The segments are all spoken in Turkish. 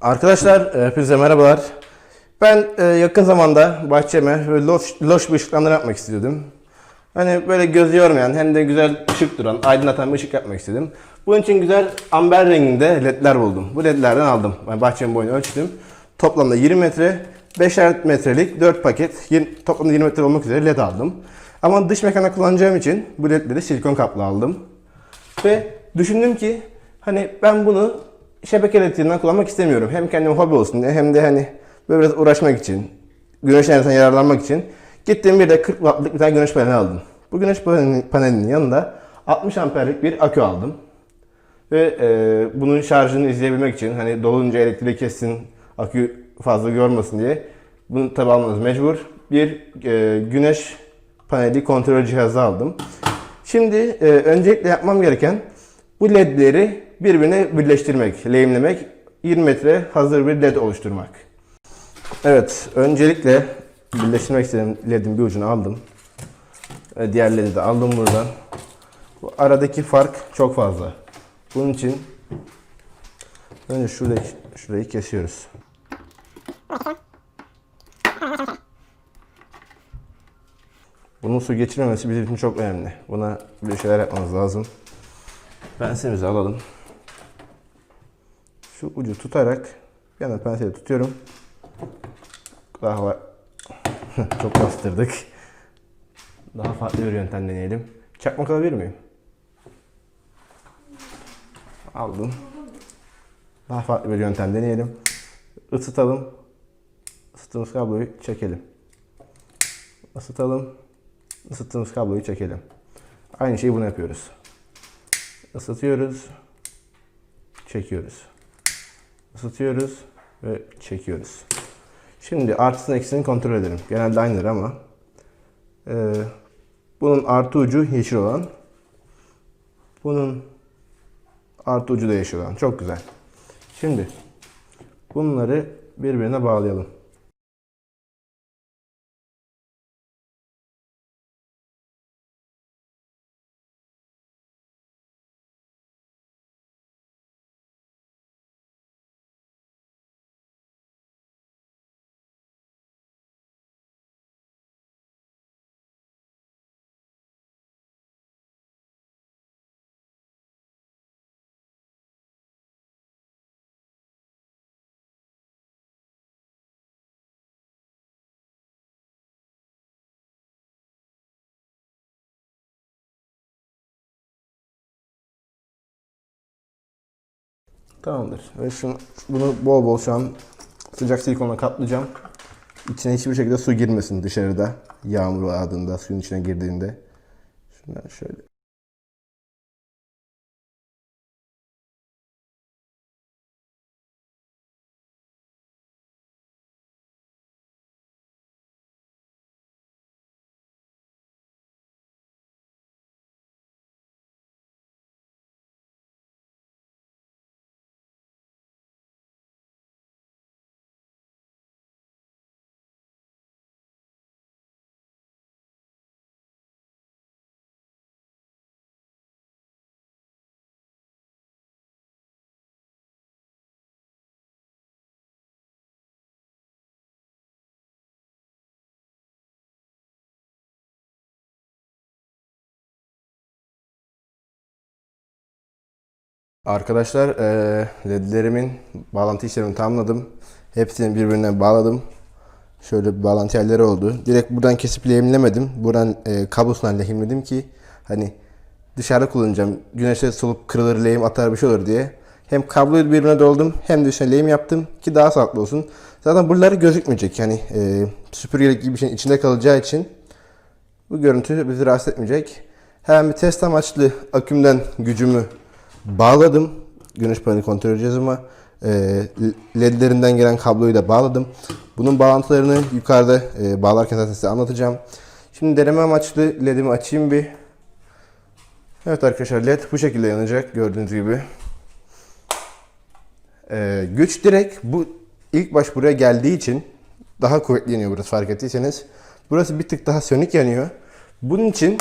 Arkadaşlar e, hepinize merhabalar. Ben e, yakın zamanda bahçeme böyle loş, loş bir ışıklandırma yapmak istiyordum. Hani böyle göz yormayan hem de güzel ışık duran, aydınlatan bir ışık yapmak istedim. Bunun için güzel amber renginde ledler buldum. Bu ledlerden aldım. Ben bahçemin boyunu ölçtüm. Toplamda 20 metre, 5'er metrelik 4 paket, toplamda 20 metre olmak üzere led aldım. Ama dış mekana kullanacağım için bu ledleri silikon kaplı aldım. Ve düşündüm ki hani ben bunu şebeke elektriğinden kullanmak istemiyorum. Hem kendime hobi olsun diye hem de hani böyle biraz uğraşmak için, güneş enerjisinden yararlanmak için gittim bir de 40 wattlık bir tane güneş paneli aldım. Bu güneş panelinin yanında 60 amperlik bir akü aldım. Ve e, bunun şarjını izleyebilmek için hani dolunca elektriği kessin, akü fazla görmesin diye bunu tabi almanız mecbur. Bir e, güneş paneli kontrol cihazı aldım. Şimdi e, öncelikle yapmam gereken bu ledleri birbirine birleştirmek, lehimlemek, 20 metre hazır bir led oluşturmak. Evet, öncelikle birleştirmek istediğim ledin bir ucunu aldım. E, Diğer ledi de aldım buradan. Bu aradaki fark çok fazla. Bunun için önce şurayı, şurayı kesiyoruz. Bunun su geçirmemesi bizim için çok önemli. Buna bir şeyler yapmamız lazım. Penselimizi alalım. Şu ucu tutarak bir yandan penseli tutuyorum. Daha var. çok bastırdık. Daha farklı bir yöntem deneyelim. Çakmak alabilir miyim? Aldım. Daha farklı bir yöntem deneyelim. Isıtalım. Isıttığımız kabloyu çekelim. Isıtalım. Isıttığımız kabloyu çekelim. Aynı şeyi bunu yapıyoruz. Isıtıyoruz. Çekiyoruz. Isıtıyoruz ve çekiyoruz. Şimdi artısını eksisini kontrol edelim. Genelde aynıdır ama e, bunun artı ucu yeşil olan bunun artı ucu da yeşil olan. Çok güzel. Şimdi bunları birbirine bağlayalım. Tamamdır. Ve şunu, bunu bol bol şu an sıcak silikonla kaplayacağım. İçine hiçbir şekilde su girmesin dışarıda. Yağmur yağdığında, suyun içine girdiğinde. Şundan şöyle. Arkadaşlar eee ledlerimin bağlantı işlemini tamamladım. Hepsini birbirine bağladım. Şöyle bir bağlantı yerleri oldu. Direkt buradan kesip lehimlemedim. Buradan eee kablosundan lehimledim ki hani dışarıda kullanacağım. Güneşte solup kırılır lehim atar bir şey olur diye. Hem kabloyu birbirine doldum hem de üstüne lehim yaptım ki daha sağlıklı olsun. Zaten buraları gözükmeyecek yani eee süpürgelik gibi bir şeyin içinde kalacağı için bu görüntü bizi rahatsız etmeyecek. Hemen bir test amaçlı akümden gücümü bağladım. Güneş paneli kontrol cihazıma. E, ledlerinden gelen kabloyu da bağladım. Bunun bağlantılarını yukarıda e, bağlarken zaten size anlatacağım. Şimdi deneme amaçlı ledimi açayım bir. Evet arkadaşlar led bu şekilde yanacak gördüğünüz gibi. E, güç direkt bu ilk baş buraya geldiği için daha kuvvetli yanıyor burası fark ettiyseniz. Burası bir tık daha sönük yanıyor. Bunun için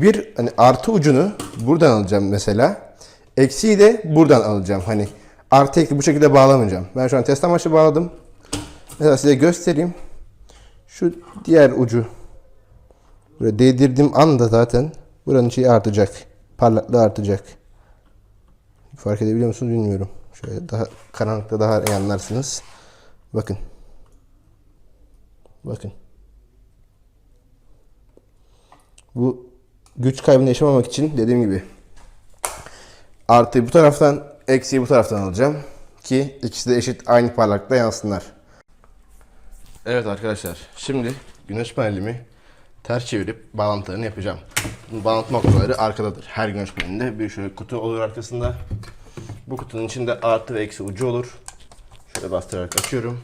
bir hani artı ucunu buradan alacağım mesela. Eksiği de buradan alacağım. Hani artı ekli bu şekilde bağlamayacağım. Ben şu an test amaçlı bağladım. Mesela size göstereyim. Şu diğer ucu böyle değdirdiğim anda zaten buranın şeyi artacak. Parlaklığı artacak. Fark edebiliyor musunuz bilmiyorum. Şöyle daha karanlıkta daha iyi anlarsınız. Bakın. Bakın. Bu güç kaybını yaşamamak için dediğim gibi artıyı bu taraftan eksiği bu taraftan alacağım ki ikisi de eşit aynı parlaklıkta yansınlar. Evet arkadaşlar şimdi güneş panelimi ters çevirip bağlantılarını yapacağım. Bağlantı noktaları arkadadır. Her güneş panelinde bir şöyle kutu olur arkasında. Bu kutunun içinde artı ve eksi ucu olur. Şöyle bastırarak açıyorum.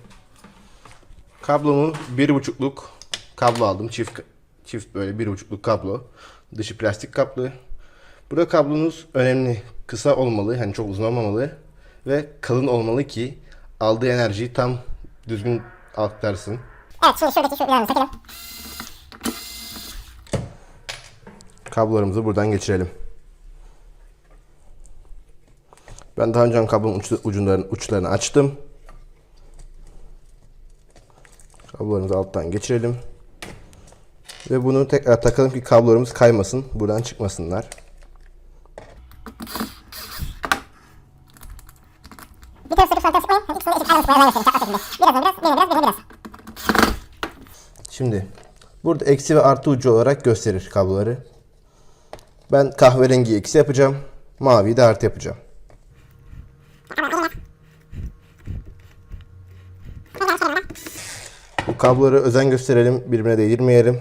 Kablomu bir buçukluk kablo aldım. Çift çift böyle bir buçukluk kablo. Dışı plastik kaplı. Burada kablonuz önemli. Kısa olmalı. Hani çok uzun olmamalı. Ve kalın olmalı ki aldığı enerjiyi tam düzgün aktarsın. Evet şimdi şuradaki şu ilanı takalım. Kablolarımızı buradan geçirelim. Ben daha önce kablonun uç, ucundan, uçlarını açtım. Kablolarımızı alttan geçirelim. Ve bunu tekrar takalım ki kablolarımız kaymasın. Buradan çıkmasınlar. Şimdi burada eksi ve artı ucu olarak gösterir kabloları. Ben kahverengi eksi yapacağım. Maviyi de artı yapacağım. Bu kabloları özen gösterelim. Birbirine değdirmeyelim.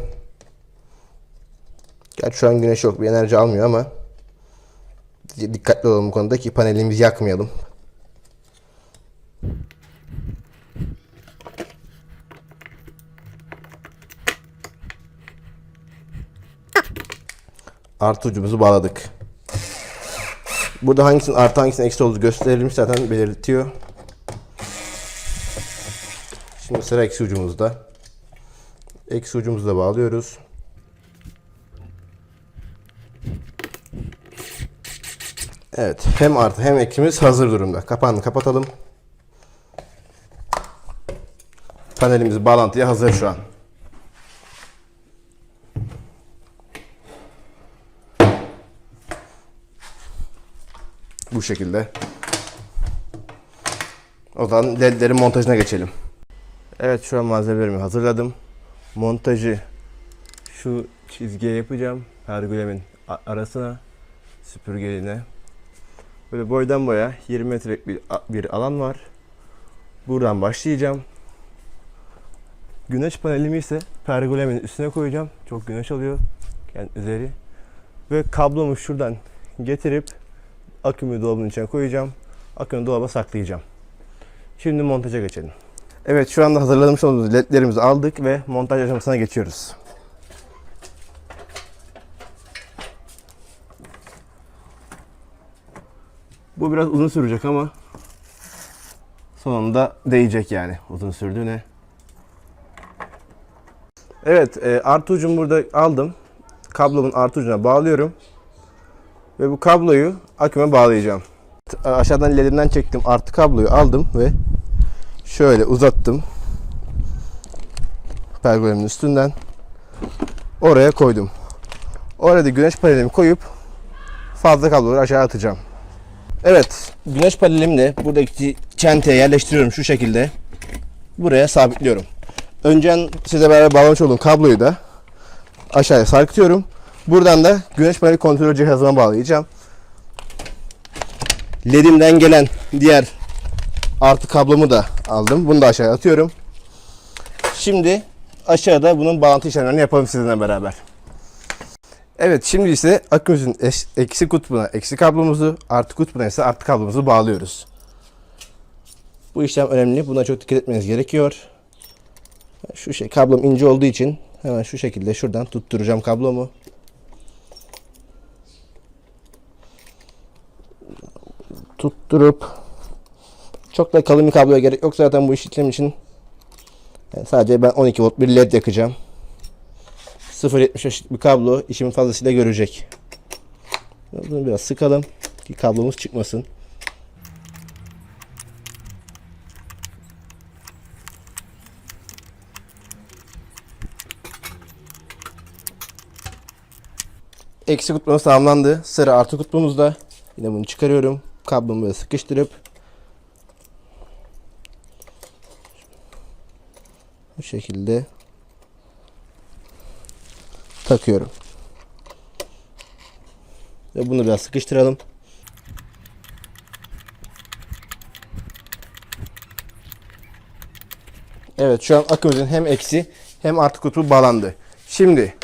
Gerçi şu an güneş yok. Bir enerji almıyor ama dikkatli olalım bu konuda ki panelimizi yakmayalım. Artı ucumuzu bağladık. Burada hangisinin artı hangisinin eksi olduğu gösterilmiş zaten belirtiyor. Şimdi sıra eksi ucumuzda. Eksi ucumuzu da bağlıyoruz. Evet. Hem artı hem eksimiz hazır durumda. Kapağını kapatalım. Panelimiz bağlantıya hazır şu an. Bu şekilde. O zaman ledlerin montajına geçelim. Evet şu an malzemelerimi hazırladım. Montajı şu çizgiye yapacağım. Pergolemin a- arasına süpürgeline. Böyle boydan boya 20 metrelik bir, bir alan var. Buradan başlayacağım. Güneş panelimi ise pergolemin üstüne koyacağım. Çok güneş alıyor. Yani üzeri. Ve kablomu şuradan getirip akümü dolabın içine koyacağım. Akümü dolaba saklayacağım. Şimdi montaja geçelim. Evet şu anda hazırlamış olduğumuz ledlerimizi aldık ve montaj aşamasına geçiyoruz. Bu biraz uzun sürecek ama sonunda değecek yani uzun sürdüğüne. Evet e, artı ucumu burada aldım. Kablomun artı ucuna bağlıyorum. Ve bu kabloyu aküme bağlayacağım. T- Aşağıdan ledimden çektim artı kabloyu aldım ve şöyle uzattım. Pergolemin üstünden oraya koydum. Orada güneş panelimi koyup fazla kabloları aşağı atacağım. Evet, güneş panelimle buradaki çenteye yerleştiriyorum şu şekilde. Buraya sabitliyorum. Önceden size beraber bağlamış olduğum kabloyu da aşağıya sarkıtıyorum. Buradan da güneş paneli kontrol cihazıma bağlayacağım. LED'imden gelen diğer artı kablomu da aldım. Bunu da aşağıya atıyorum. Şimdi aşağıda bunun bağlantı işlemlerini yapalım sizinle beraber. Evet şimdi ise akümüzün eksi kutbuna eksi kablomuzu, artı kutbuna ise artı kablomuzu bağlıyoruz. Bu işlem önemli. Buna çok dikkat etmeniz gerekiyor. Şu şey kablom ince olduğu için hemen şu şekilde şuradan tutturacağım kablomu. Tutturup çok da kalın bir kabloya gerek yok zaten bu işlem için. Yani sadece ben 12 volt bir led yakacağım. 0.75 bir kablo işimin fazlasıyla görecek. Bunu biraz sıkalım ki kablomuz çıkmasın. Eksi kutbumuz tamamlandı. Sıra artı kutbumuzda. Yine bunu çıkarıyorum. Kablomu böyle sıkıştırıp bu şekilde takıyorum. Ve bunu biraz sıkıştıralım. Evet şu an akümüzün hem eksi hem artı kutbu bağlandı. Şimdi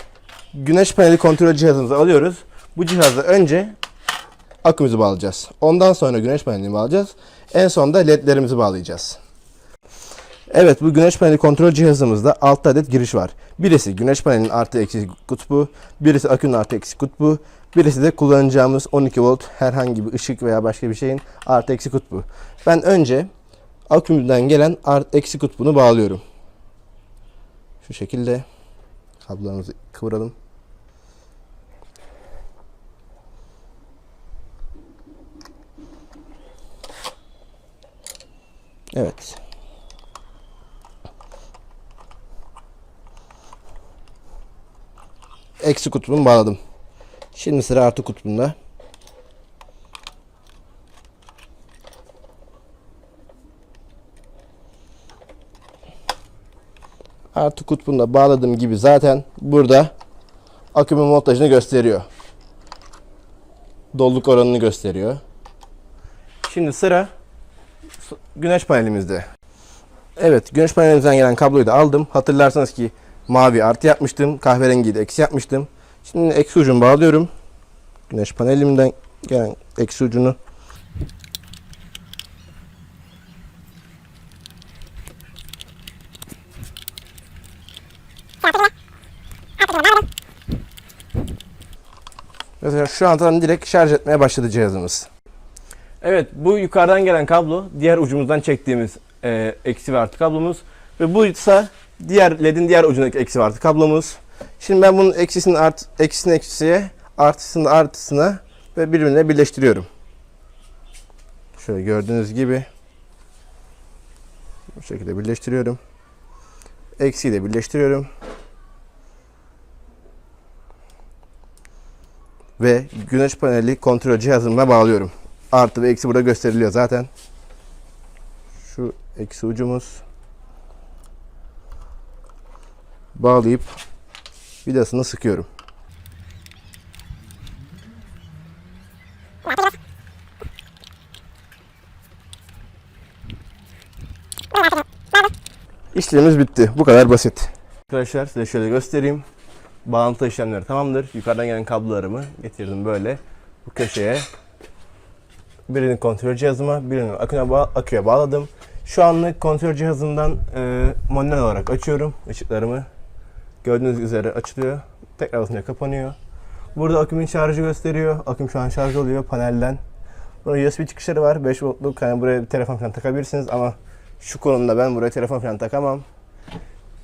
güneş paneli kontrol cihazımızı alıyoruz. Bu cihazda önce akümüzü bağlayacağız. Ondan sonra güneş panelini bağlayacağız. En son da ledlerimizi bağlayacağız. Evet bu güneş paneli kontrol cihazımızda 6 adet giriş var. Birisi güneş panelinin artı eksi kutbu, birisi akünün artı eksi kutbu, birisi de kullanacağımız 12 volt herhangi bir ışık veya başka bir şeyin artı eksi kutbu. Ben önce akümden gelen artı eksi kutbunu bağlıyorum. Şu şekilde kablolarımızı kıvıralım. Evet. Eksi kutbunu bağladım. Şimdi sıra artı kutbunda. Artı kutbunda bağladığım gibi zaten burada akümün voltajını gösteriyor. Doluluk oranını gösteriyor. Şimdi sıra güneş panelimizde. Evet, güneş panelimizden gelen kabloyu da aldım. Hatırlarsanız ki mavi artı yapmıştım, kahverengiyi de eksi yapmıştım. Şimdi eksi ucunu bağlıyorum. Güneş panelimden gelen eksi ucunu. Mesela şu an direkt şarj etmeye başladı cihazımız. Evet bu yukarıdan gelen kablo diğer ucumuzdan çektiğimiz e, eksi ve artı kablomuz. Ve bu ise diğer ledin diğer ucundaki eksi ve artı kablomuz. Şimdi ben bunun eksisini art, eksisini eksisiye artısını artısına ve birbirine birleştiriyorum. Şöyle gördüğünüz gibi bu şekilde birleştiriyorum. Eksiyi de birleştiriyorum. Ve güneş paneli kontrol cihazımla bağlıyorum. Artı ve eksi burada gösteriliyor zaten. Şu eksi ucumuz. Bağlayıp vidasını sıkıyorum. İşlemimiz bitti. Bu kadar basit. Arkadaşlar size şöyle göstereyim. Bağlantı işlemleri tamamdır. Yukarıdan gelen kablolarımı getirdim böyle bu köşeye. Birini kontrol cihazıma, birini aküye, bağ- aküye bağladım. Şu anlık kontrol cihazımdan e, manuel olarak açıyorum ışıklarımı. Gördüğünüz üzere açılıyor. Tekrar basınca kapanıyor. Burada akümün şarjı gösteriyor. Aküm şu an şarj oluyor panelden. Burada USB çıkışları var. 5 voltluk. Yani buraya bir telefon falan takabilirsiniz ama şu konumda ben buraya telefon falan takamam.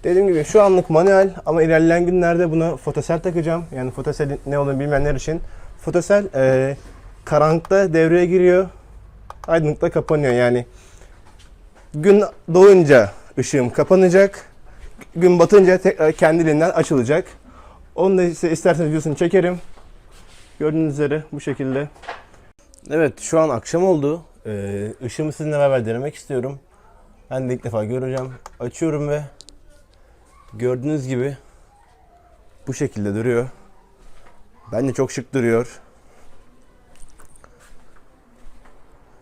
Dediğim gibi şu anlık manuel ama ilerleyen günlerde buna fotosel takacağım. Yani fotosel ne olduğunu bilmeyenler için. Fotosel e, karanlıkta devreye giriyor. Aydınlıkta kapanıyor. Yani gün doğunca ışığım kapanacak. Gün batınca tekrar kendiliğinden açılacak. Onu da ise isterseniz videosunu çekerim. Gördüğünüz üzere bu şekilde. Evet şu an akşam oldu. Ee, ışığımı sizinle beraber denemek istiyorum. Ben de ilk defa göreceğim. Açıyorum ve gördüğünüz gibi bu şekilde duruyor. Bence çok şık duruyor.